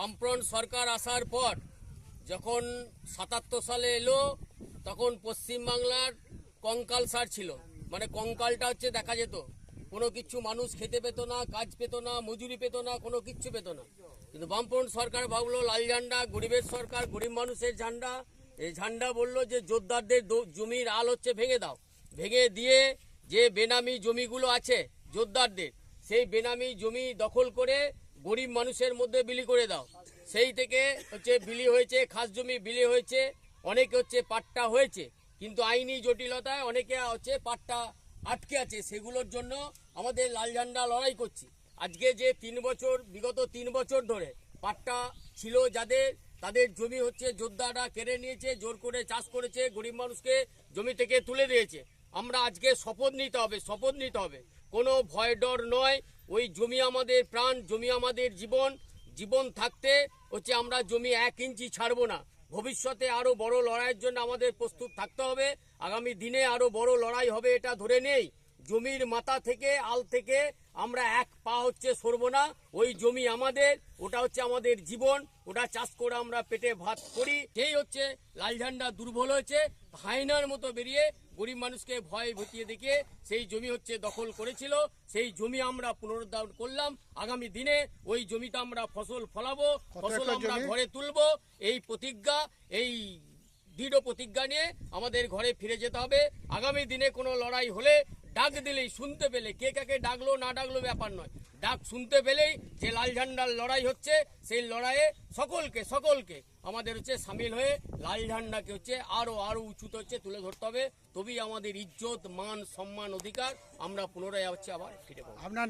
বামফ্রন্ট সরকার আসার পর যখন সাতাত্তর সালে এলো, তখন পশ্চিমবাংলার কঙ্কাল সার ছিল। মানে কঙ্কালটা হচ্ছে দেখা যেত, কোনো কিছু মানুষ খেতে পেত না, কাজ পেত না, মজুরি পেত না, কোনো কিচ্ছু পেত না। কিন্তু বামফ্রন্ট সরকার ভাবলো, লাল ঝান্ডা, গরিবের সরকার, গরিব মানুষের ঝান্ডা। এই ঝান্ডা বলল যে, জোরদারদের জমির আল হচ্ছে ভেঙে দাও। ভেঙে দিয়ে যে বেনামি জমিগুলো আছে জোরদারদের, সেই বেনামি জমি দখল করে গরিব মানুষের মধ্যে বিলি করে দাও। সেই থেকে হচ্ছে বিলি হয়েছে, খাস জমি বিলি হয়েছে, অনেকে হচ্ছে পাট্টা হয়েছে। কিন্তু আইনি জটিলতায় অনেকে হচ্ছে পাট্টা আটকে আছে। সেগুলোর জন্য আমাদের লাল ঝান্ডা লড়াই করছি। আজকে যে তিন বছর, বিগত তিন বছর ধরে পাট্টা ছিল যাদের, তাদের জমি হচ্ছে যোদ্ধারা কেড়ে নিয়েছে, জোর করে চাষ করেছে, গরিব মানুষকে জমি থেকে তুলে দিয়েছে। আমরা আজকে শপথ নিতে হবে, শপথ নিতে হবে। কোনো ভয় ডর নয়, ওই জমি আমাদের প্রাণ, জমি আমাদের জীবন। জীবন থাকতে হচ্ছে আমরা জমি এক ইঞ্চি ছাড়বো না। ভবিষ্যতে আরও বড় লড়াইয়ের জন্য আমাদের প্রস্তুত থাকতে হবে। আগামী দিনে আরও বড় লড়াই হবে, এটা ধরে নেই। জমির মাথা থেকে আল থেকে আমরা এক পা হচ্ছে সরবো না। ওই জমি আমাদের ওটা হচ্ছে আমাদের জীবন ওটা চাষ করে আমরা পেটে ভাত করি। সেই হচ্ছে লাল ঝান্ডা দুর্বল হয়েছে হাইনার মতো বেরিয়ে গরিব মানুষকে ভয় ভটিয়ে দেখে সেই জমি হচ্ছে দখল করেছিল। সেই জমি আমরা পুনরুদ্ধার করলাম। আগামী দিনে ওই জমিতে আমরা ফসল ফলাবো ফসল আমরা ঘরে তুলবো। এই প্রতিজ্ঞা এই দৃঢ় প্রতিজ্ঞা নিয়ে আমাদের ঘরে ফিরে যেতে হবে। আগামী দিনে কোনো লড়াই হলে ডাক দিলেই শুনতে পেলে। কে কাকে ডাকলো, না ডাকলো ব্যাপার নয়। ডাক শুনতে পেলেই যে লাল ঝান্ডার লড়াই হচ্ছে, সেই লড়াইয়ে সকলকে সকলকে, আমাদের হচ্ছে সামিল হয়ে লাল ঝান্ডাকে হচ্ছে আরও আরও উঁচুতে হচ্ছে তুলে ধরতে হবে। তবেই আমাদের ইজ্জত, মান, সম্মান, অধিকার আমরা পুনরায় হচ্ছে আবার ফিরে পাবো। আপনার